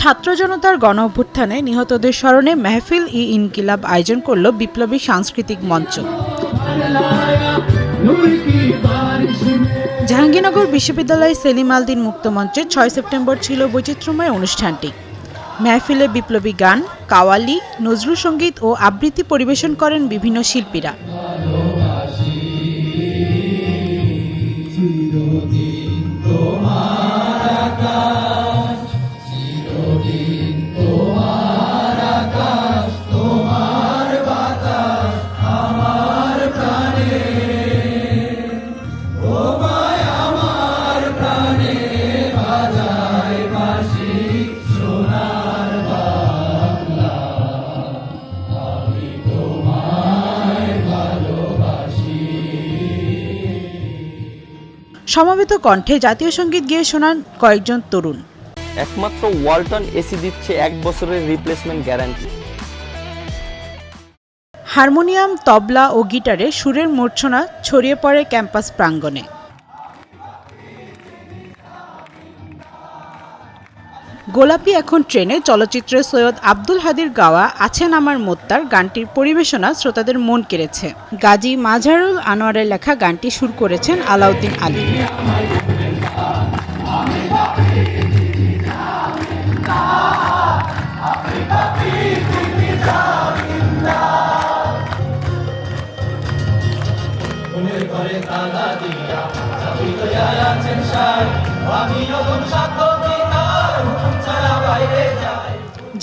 ছাত্র জনতার গণ অভ্যুত্থানে নিহতদের স্মরণে মেহফিল ই ইনকিলাব আয়োজন করল বিপ্লবী সাংস্কৃতিক মঞ্চ। জাহাঙ্গীরনগর বিশ্ববিদ্যালয় সেলিম আলদিন মুক্ত মঞ্চে ছয় সেপ্টেম্বর ছিল বৈচিত্র্যময় অনুষ্ঠানটি। মেহফিলে বিপ্লবী গান, কাওয়ালি, নজরুল সংগীত ও আবৃত্তি পরিবেশন করেন বিভিন্ন শিল্পীরা। সমবেত কণ্ঠে জাতীয় সংগীত গিয়ে শোনান কয়েকজন তরুণ। একমাত্র ওয়ালটন এসি দিচ্ছে এক বছরের রিপ্লেসমেন্ট গ্যারান্টি হারমোনিয়াম তবলা ও গিটারে সুরের মূর্ছনা ছড়িয়ে পড়ে ক্যাম্পাস প্রাঙ্গণে। গোলাপি এখন ট্রেনে, চলচ্চিত্রে সৈয়দ আব্দুল হাদির গাওয়া আছেন আমার মোত্তার গানটির পরিবেশনা শ্রোতাদের মন কেড়েছে। গাজী মাঝারুল আনোয়ারের লেখা গানটি সুর করেছেন আলাউদ্দিন আলী।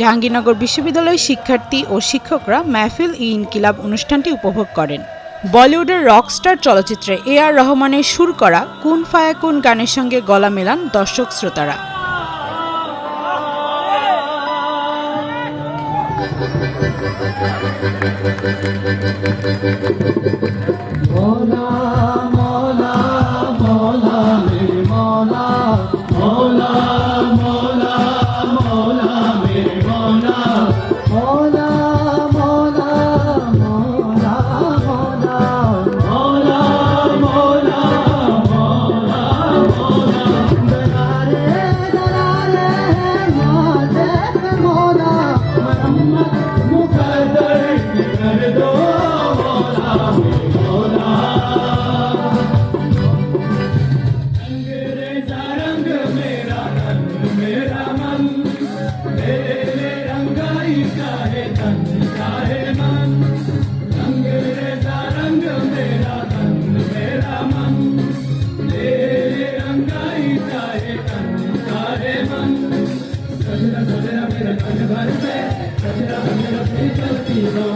জাহাঙ্গীরনগর বিশ্ববিদ্যালয়ের শিক্ষার্থী ও শিক্ষকরা মাহফিল ই ইনকিলাব অনুষ্ঠানটি উপভোগ করেন বলিউডের রকস্টার চলচ্চিত্রে এ আর রহমানের সুর করা কুন ফায়া কুন গানের সঙ্গে গলা মেলান দর্শক শ্রোতারা Oh, no. Thank you.